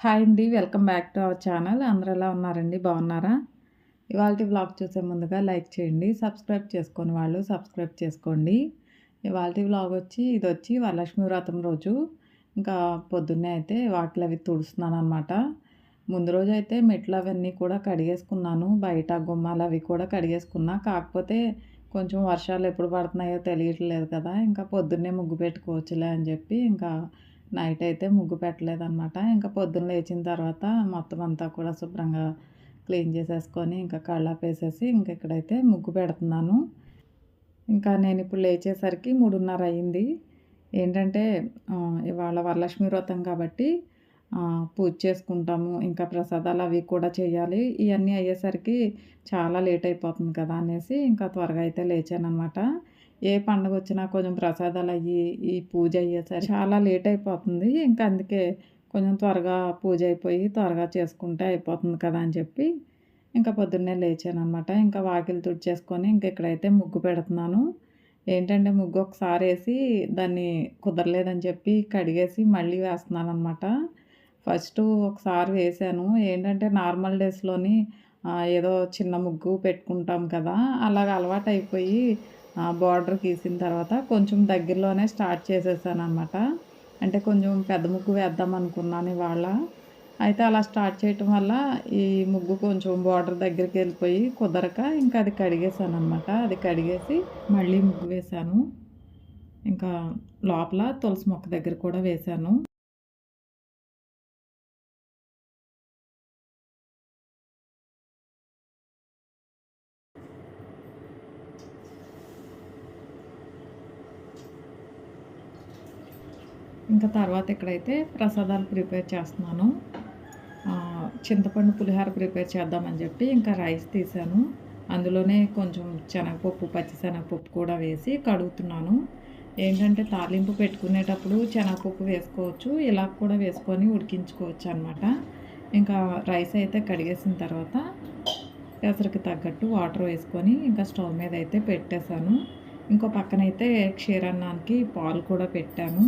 Hi అండి welcome back to our channel. అందరూ ఎలా ఉన్నారండి? బాగున్నారా? ఇవాళ వ్లాగ్ చూసే ముందుగా లైక్ చేయండి సబ్స్క్రైబ్ చేసుకొని వాళ్ళు సబ్స్క్రైబ్ చేసుకోండి. ఇవాళ వ్లాగ్ వచ్చి ఇది వచ్చి వరలక్ష్మి వ్రతం రోజు. ఇంకా పొద్దున్నే అయితే వాకిలు అవి తుడుస్తున్నాను అనమాట ముందు రోజు అయితే మెట్లు అవన్నీ కూడా కడిగేసుకున్నాను బయట గుమ్మాలు అవి కూడా కడిగేసుకున్నా. కాకపోతే కొంచెం వర్షాలు ఎప్పుడు పడుతున్నాయో తెలియట్లేదు కదా ఇంకా పొద్దున్నే ముగ్గు పెట్టుకోవచ్చులే అని చెప్పి ఇంకా నైట్ అయితే ముగ్గు పెట్టలేదన్నమాట. ఇంకా పొద్దున్న లేచిన తర్వాత మొత్తం అంతా కూడా శుభ్రంగా క్లీన్ చేసేసుకొని ఇంకా కళ్ళాపేసేసి ఇంకా ఇంక ఇక్కడైతే ముగ్గు పెడుతున్నాను. ఇంకా నేను ఇప్పుడు లేచేసరికి మూడున్నర అయింది. ఏంటంటే ఇవాళ వరలక్ష్మి వ్రతం కాబట్టి పూజ చేసుకుంటాము ఇంకా ప్రసాదాలు అవి కూడా చేయాలి. ఇవన్నీ అయ్యేసరికి చాలా లేట్ అయిపోతుంది కదా అనేసి ఇంకా త్వరగా అయితే లేచాను అనమాట ఏ పండుగ వచ్చినా కొంచెం ప్రసాదాలు అయ్యి ఈ పూజ అయ్యేసరికి చాలా లేట్ అయిపోతుంది ఇంకా అందుకే కొంచెం త్వరగా పూజ అయిపోయి త్వరగా చేసుకుంటే అయిపోతుంది కదా అని చెప్పి ఇంకా పొద్దున్నే లేచాను అనమాట ఇంకా వాకిలు తుడిచేసుకొని ఇంకా ఇక్కడైతే ముగ్గు పెడుతున్నాను. ఏంటంటే ముగ్గు ఒకసారి వేసి దాన్ని కుదరలేదని చెప్పి కడిగేసి మళ్ళీ వేస్తున్నాను అనమాట ఫస్ట్ ఒకసారి వేసాను. ఏంటంటే నార్మల్ డేస్లోని ఏదో చిన్న ముగ్గు పెట్టుకుంటాం కదా అలాగ అలవాటు అయిపోయి బార్డర్ గీసిన తర్వాత కొంచెం దగ్గరలోనే స్టార్ట్ చేసేసాను అనమాట అంటే కొంచెం పెద్ద ముగ్గు వేద్దాం అనుకున్నాను ఇవాళ. అయితే అలా స్టార్ట్ చేయటం వల్ల ఈ ముగ్గు కొంచెం బార్డర్ దగ్గరికి వెళ్ళిపోయి కుదరక ఇంకా అది కడిగేసాను అనమాట అది కడిగేసి మళ్ళీ ముగ్గు వేశాను. ఇంకా లోపల తులసి మొక్క దగ్గర కూడా వేశాను. ఇంకా తర్వాత ఇక్కడైతే ప్రసాదాలు ప్రిపేర్ చేస్తున్నాను. చింతపండు పులిహార ప్రిపేర్ చేద్దామని చెప్పి ఇంకా రైస్ తీసాను. అందులోనే కొంచెం శనగపప్పు పచ్చిశనగపప్పు కూడా వేసి కడుగుతున్నాను. ఏంటంటే తాలింపు పెట్టుకునేటప్పుడు శనగపప్పు వేసుకోవచ్చు ఇలా కూడా వేసుకొని ఉడికించుకోవచ్చు అనమాట ఇంకా రైస్ అయితే కడిగేసిన తర్వాత పెసరికి తగ్గట్టు వాటర్ వేసుకొని ఇంకా స్టవ్ మీద అయితే పెట్టేశాను. ఇంకో పక్కనైతే క్షీరన్నానికి పాలు కూడా పెట్టాను.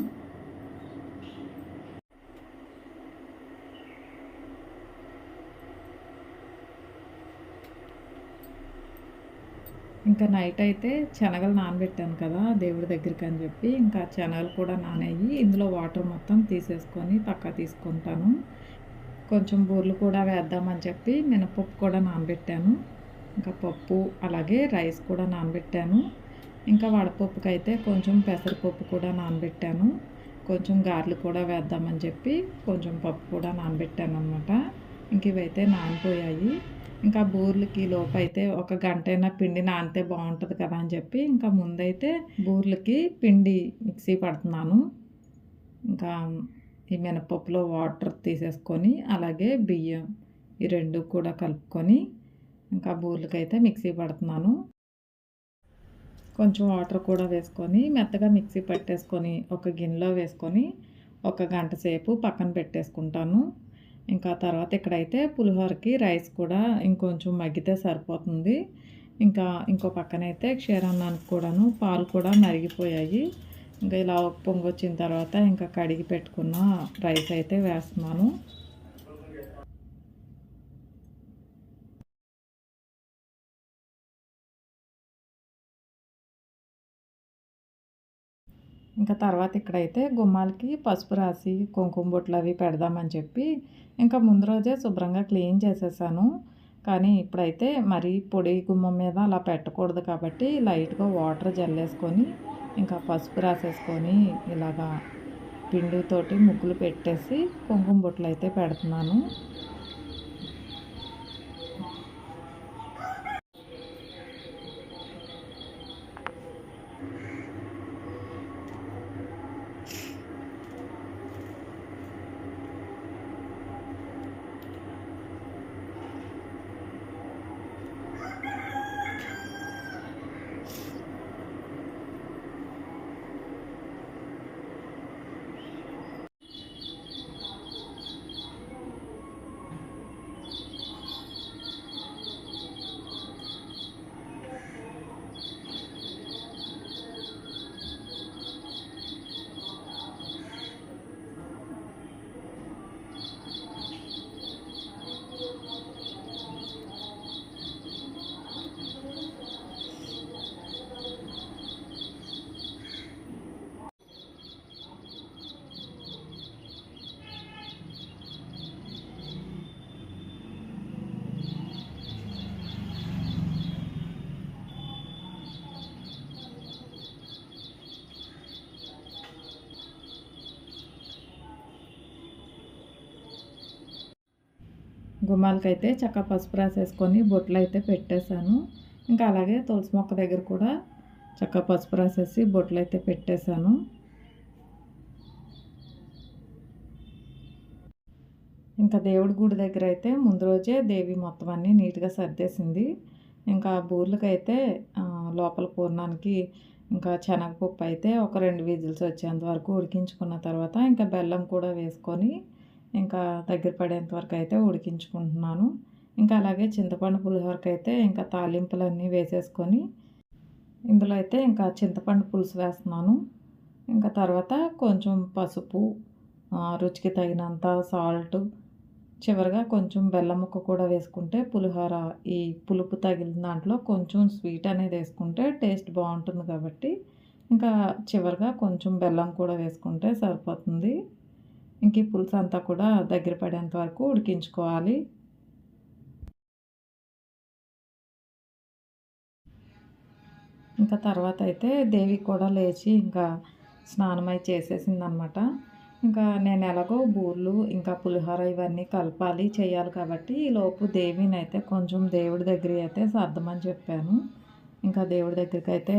ఇంకా నైట్ అయితే శనగలు నానబెట్టాను కదా దేవుడి దగ్గరికి అని చెప్పి ఇంకా శనగలు కూడా నానయ్యి ఇందులో వాటర్ మొత్తం తీసేసుకొని పక్క తీసుకుంటాను. కొంచెం బూర్లు కూడా వేద్దామని చెప్పి మినపప్పు కూడా నానబెట్టాను. ఇంకా పప్పు అలాగే రైస్ కూడా నానబెట్టాను. ఇంకా వడపప్పుకి అయితే కొంచెం పెసరపప్పు కూడా నానబెట్టాను. కొంచెం గారెలు కూడా వేద్దామని చెప్పి కొంచెం పప్పు కూడా నానబెట్టాను అనమాట ఇంక ఇవైతే నానిపోయాయి. ఇంకా బూర్లకి లోపైతే ఒక గంట అయినా పిండి నానితే బాగుంటుంది కదా అని చెప్పి ఇంకా ముందైతే బూర్లకి పిండి మిక్సీ పడుతున్నాను. ఇంకా ఈ మినపప్పులో వాటర్ తీసేసుకొని అలాగే బియ్యం ఈ రెండు కూడా కలుపుకొని ఇంకా బూర్లకైతే మిక్సీ పడుతున్నాను. కొంచెం వాటర్ కూడా వేసుకొని మెత్తగా మిక్సీ పట్టేసుకొని ఒక గిన్నెలో వేసుకొని ఒక గంట సేపు పక్కన పెట్టేసుకుంటాను. ఇంకా తర్వాత ఇక్కడైతే పులిహోరకి రైస్ కూడా ఇంకొంచెం మగ్గితే సరిపోతుంది. ఇంకా ఇంకో పక్కనైతే క్షీరాన్నానికి కూడాను పాలు కూడా మరిగిపోయాయి. ఇంకా ఇలా పొంగొచ్చిన తర్వాత ఇంకా కడిగి పెట్టుకున్న రైస్ అయితే వేస్తున్నాను. ఇంకా తర్వాత ఇక్కడైతే గుమ్మాలకి పసుపు రాసి కుంకుమ బొట్లు అవి పెడదామని చెప్పి ఇంకా ముందు రోజే శుభ్రంగా క్లీన్ చేసేసాను. కానీ ఇప్పుడైతే మరీ పొడి గుమ్మం మీద అలా పెట్టకూడదు కాబట్టి లైట్గా వాటర్ జల్లేసుకొని ఇంకా పసుపు రాసేసుకొని ఇలాగా పిండితోటి ముగ్గులు పెట్టేసి కుంకుమ బొట్లు అయితే పెడుతున్నాను. గుమ్మాలకైతే చక్క పసుపు రాసేసుకొని బొట్లు అయితే పెట్టేశాను. ఇంకా అలాగే తులసి మొక్క దగ్గర కూడా చక్క పసుపు రాసేసి బొట్లు అయితే పెట్టేశాను. ఇంకా దేవుడి గుడి దగ్గర అయితే ముందు రోజే దేవి మొత్తం అన్నీ నీట్గా సర్దేసింది. ఇంకా బూర్లకైతే లోపల పూర్ణానికి ఇంకా శనగపప్పు అయితే ఒక రెండు విజిల్స్ వచ్చేంత వరకు ఉడికించుకున్న తర్వాత ఇంకా బెల్లం కూడా వేసుకొని ఇంకా దగ్గర పడేంత వరకు అయితే ఉడికించుకుంటున్నాను. ఇంకా అలాగే చింతపండు పులిహోరకి అయితే ఇంకా తాలింపులన్నీ వేసేసుకొని ఇందులో అయితే ఇంకా చింతపండు పులుసు వేస్తున్నాను. ఇంకా తర్వాత కొంచెం పసుపు రుచికి తగినంత సాల్ట్ చివరిగా కొంచెం బెల్లం ముక్క కూడా వేసుకుంటే పులిహోర ఈ పులుపు తగిలిన దాంట్లో కొంచెం స్వీట్ అనేది వేసుకుంటే టేస్ట్ బాగుంటుంది కాబట్టి ఇంకా చివరిగా కొంచెం బెల్లం కూడా వేసుకుంటే సరిపోతుంది. ఇంక ఈ పులుసు అంతా కూడా దగ్గర పడేంత వరకు ఉడికించుకోవాలి. ఇంకా తర్వాత అయితే దేవి కూడా లేచి ఇంకా స్నానమై చేసేసిందనమాట. ఇంకా నేను ఎలాగో బూర్లు ఇంకా పులిహోర ఇవన్నీ కలపాలి చేయాలి కాబట్టి ఈలోపు దేవిని అయితే కొంచెం దేవుడి దగ్గర అయితే సర్దమని చెప్పాను. ఇంకా దేవుడి దగ్గరికి అయితే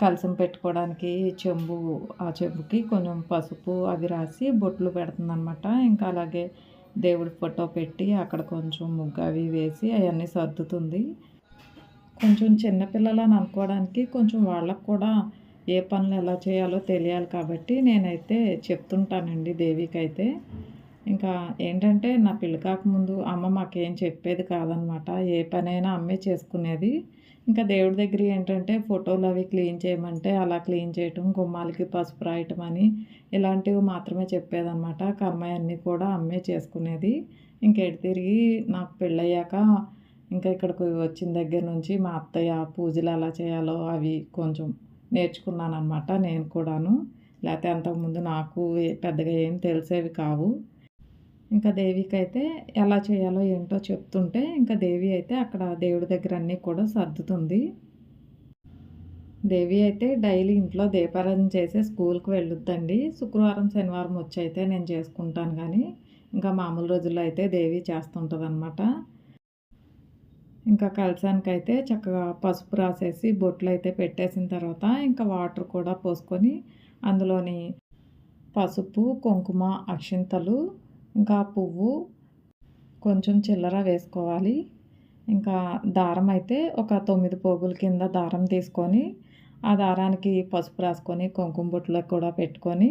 కలసం పెట్టుకోవడానికి చెంబు ఆ చెంబుకి కొంచెం పసుపు అవి రాసి బొట్లు పెడుతుందనమాట ఇంకా అలాగే దేవుడి ఫోటో పెట్టి అక్కడ కొంచెం ముగ్గు అవి వేసి అవన్నీ సర్దుతుంది. కొంచెం చిన్నపిల్లలని అనుకోవడానికి కొంచెం వాళ్ళకు కూడా ఏ పనులు ఎలా చేయాలో తెలియాలి కాబట్టి నేనైతే చెప్తుంటానండి దేవికి అయితే ఇంకా ఏంటంటే నా పెళ్ళి కాకముందు అమ్మ మాకేం చెప్పేది కాదనమాట ఏ పనైనా అమ్మే చేసుకునేది. ఇంకా దేవుడి దగ్గర ఏంటంటే ఫోటోలు అవి క్లీన్ చేయమంటే అలా క్లీన్ చేయటం గుమ్మాలకి పసుపు రాయటం అని ఇలాంటివి మాత్రమే చెప్పేదనమాట కర్మయ్య అన్నీ కూడా అమ్మే చేసుకునేది. ఇంకెటు తిరిగి నాకు పెళ్ళయ్యాక ఇంకా ఇక్కడికి వచ్చిన దగ్గర నుంచి మా అత్తయ్య పూజలు ఎలా చేయాలో అవి కొంచెం నేర్చుకున్నాను అనమాట నేను కూడాను. లేకపోతే అంతకుముందు నాకు పెద్దగా ఏం తెలిసేవి కావు. ఇంకా దేవికి అయితే ఎలా చేయాలో ఏంటో చెప్తుంటే ఇంకా దేవి అయితే అక్కడ దేవుడి దగ్గర అన్నీ కూడా సర్దుతుంది. దేవి అయితే డైలీ ఇంట్లో దీపారాధన చేసి స్కూల్కి వెళ్ళొద్దండి. శుక్రవారం శనివారం వచ్చి అయితే నేను చేసుకుంటాను కానీ ఇంకా మామూలు రోజుల్లో అయితే దేవి చేస్తుంటుంది అనమాట ఇంకా కలసానికైతే చక్కగా పసుపు రాసేసి బొట్లు అయితే పెట్టేసిన తర్వాత ఇంకా వాటర్ కూడా పోసుకొని అందులోని పసుపు కుంకుమ అక్షింతలు ఇంకా పువ్వు కొంచెం చిల్లర వేసుకోవాలి. ఇంకా దారం అయితే ఒక తొమ్మిది పోగుల కింద దారం తీసుకొని ఆ దారానికి పసుపు రాసుకొని కుంకుమ బొట్టులకు కూడా పెట్టుకొని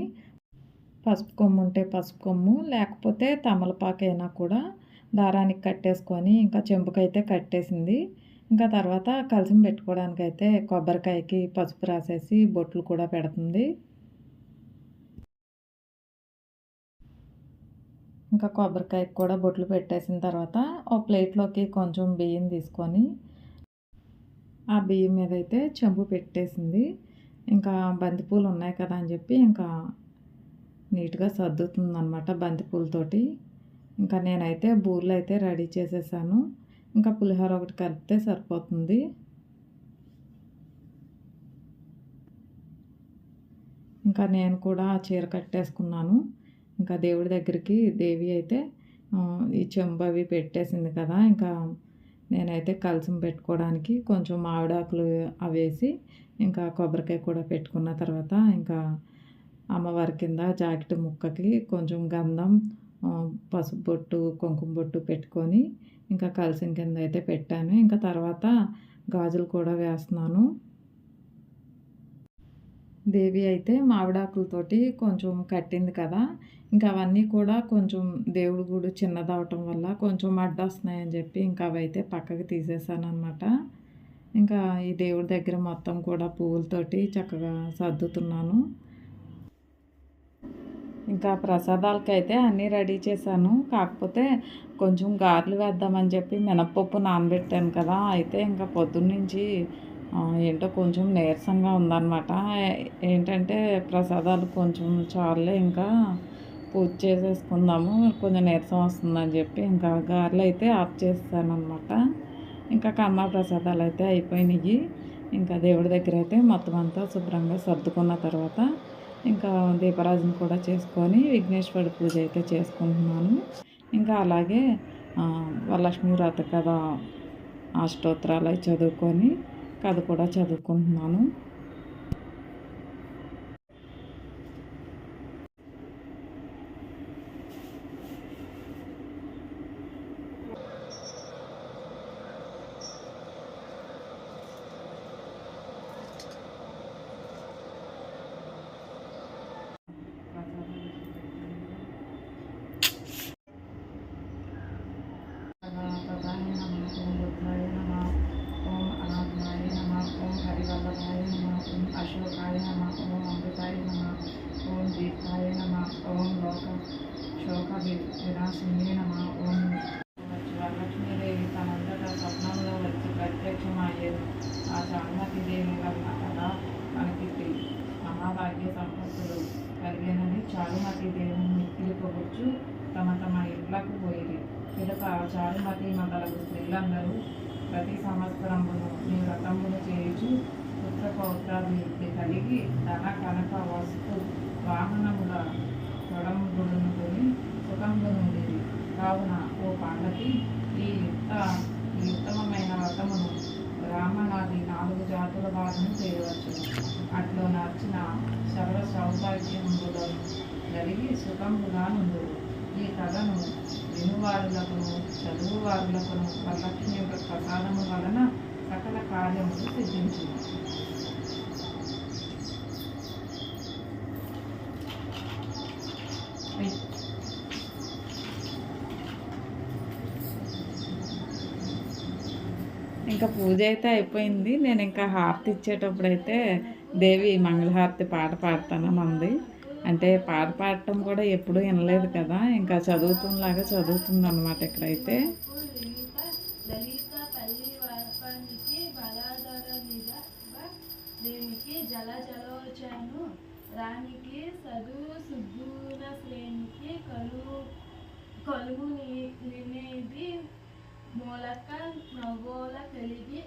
పసుపు కొమ్ము ఉంటే పసుపు కొమ్ము లేకపోతే తమలపాకైనా కూడా దారానికి కట్టేసుకొని ఇంకా చెంపుకైతే కట్టేసింది. ఇంకా తర్వాత కలిసి పెట్టుకోవడానికి అయితే కొబ్బరికాయకి పసుపు రాసేసి బొట్లు కూడా పెడుతుంది. ఇంకా కొబ్బరికాయకి కూడా బొట్లు పెట్టేసిన తర్వాత ఒక ప్లేట్లోకి కొంచెం బియ్యం తీసుకొని ఆ బియ్యం మీద అయితే చెంబు పెట్టేసింది. ఇంకా బంతిపూలు ఉన్నాయి కదా అని చెప్పి ఇంకా నీట్గా సర్దుతుంది అనమాట బంతిపూలతోటి. ఇంకా నేనైతే బూర్లు అయితే రెడీ చేసేసాను. ఇంకా పులిహోర ఒకటి కలిపితే సరిపోతుంది. ఇంకా నేను కూడా చీర కట్టేసుకున్నాను. ఇంకా దేవుడి దగ్గరికి దేవి అయితే ఈ చెంబు అవి పెట్టేసింది కదా ఇంకా నేనైతే కలిసి పెట్టుకోవడానికి కొంచెం మామిడాకులు అవేసి ఇంకా కొబ్బరికాయ కూడా పెట్టుకున్న తర్వాత ఇంకా అమ్మవారి కింద జాకెట్ ముక్కకి కొంచెం గంధం పసుపు బొట్టు కుంకుమ బొట్టు పెట్టుకొని ఇంకా కలిసిన కింద అయితే పెట్టాను. ఇంకా తర్వాత గాజులు కూడా వేస్తున్నాను. దేవి అయితే మామిడాకులతోటి కొంచెం కట్టింది కదా. ఇంకా అవన్నీ కూడా కొంచెం దేవుడు గుడి చిన్నదవటం వల్ల కొంచెం అడ్డొస్తున్నాయని చెప్పి ఇంకా అవైతే పక్కకి తీసేసాను అనమాట ఇంకా ఈ దేవుడి దగ్గర మొత్తం కూడా పువ్వులతోటి చక్కగా సర్దుతున్నాను. ఇంకా ప్రసాదాలకైతే అన్నీ రెడీ చేశాను. కాకపోతే కొంచెం గారెలు వేద్దామని చెప్పి మినప్పప్పు నానబెట్టాను కదా. అయితే ఇంకా పొద్దున్నుంచి ఏంటో కొంచెం నీరసంగా ఉందన్నమాట. ఏంటంటే ప్రసాదాలు కొంచెం చాలే ఇంకా పూజ చేసేసుకుందాము కొంచెం నీరసం వస్తుందని చెప్పి ఇంకా గారెలు అయితే ఆఫ్ చేస్తానమాట ఇంకా కమ్మ ప్రసాదాలు అయితే అయిపోయినాయి. ఇంకా దేవుడి దగ్గర అయితే మొత్తం అంతా శుభ్రంగా సర్దుకున్న తర్వాత ఇంకా దీపరాజుని కూడా చేసుకొని విఘ్నేశ్వరుడి పూజ అయితే చేసుకుంటున్నాను. ఇంకా అలాగే వరలక్ష్మి వ్రత కథ అష్టోత్తరాలు అవి చదువుకొని కథ కూడా చదువుకుంటున్నాను. కలిగినని చారుమతిదేవిని మిక్కిలి పొగొచ్చు తమ తమ ఇళ్ళకు పోయేది. పిదప చారుమతి మండలకు స్త్రీలందరూ ప్రతి సంవత్సరమును మీ వ్రతమును చేయుచు పుత్ర పౌత్రాభివృద్ధి కలిగి ధన కనక వస్తు వాహనముల తొడముడును సుఖంగా ఉండేది. కావున ఓ పాండకి ఈ యుక్త ఈ ఉత్తమమైన వ్రతమును బ్రాహ్మణాది నాలుగు జాతుల వారిని చేయవచ్చు అట్లో నచ్చిన సర్వ సౌభాగ్యములను కలిగి సుఖముగా నుండు ఈ కథను వినువారులకును చదువువారులకును వరలక్ష్మి యొక్క ప్రసాదము వలన సకల కార్యములు సిద్ధించింది ఇంకా పూజ అయితే అయిపోయింది. నేను ఇంకా హారతి ఇచ్చేటప్పుడు అయితే దేవి మంగళహారతి పాట పాడతాను మంది అంటే పాట పాడటం కూడా ఎప్పుడూ వినలేదు కదా. ఇంకా చదువుతున్నలాగా చదువుతుంది అనమాట ఇక్కడైతే రానికి శ్రేణికి కలుగు నినేది మూలక నవోల కలిగి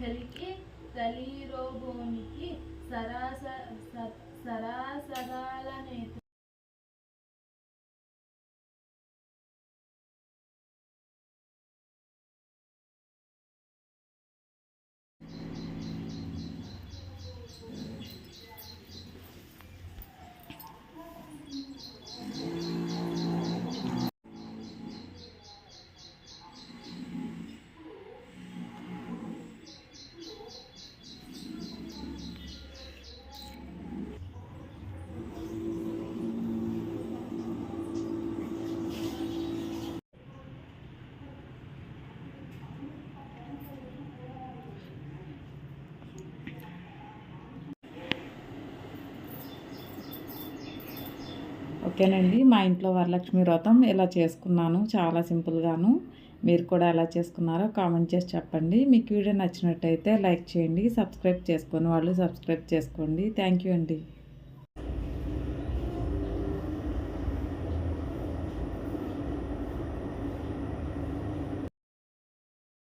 కలిగి తలిరోబోనికి సరాస స- సరాసరాల నేత ఓకేనండి మా ఇంట్లో వరలక్ష్మి వ్రతం ఇలా చేసుకున్నాను చాలా సింపుల్గాను. మీరు కూడా ఎలా చేసుకున్నారో కామెంట్ చేసి చెప్పండి. మీకు వీడియో నచ్చినట్టయితే లైక్ చేయండి సబ్స్క్రైబ్ చేసుకొని వాళ్ళు సబ్స్క్రైబ్ చేసుకోండి. థ్యాంక్ యూ అండి.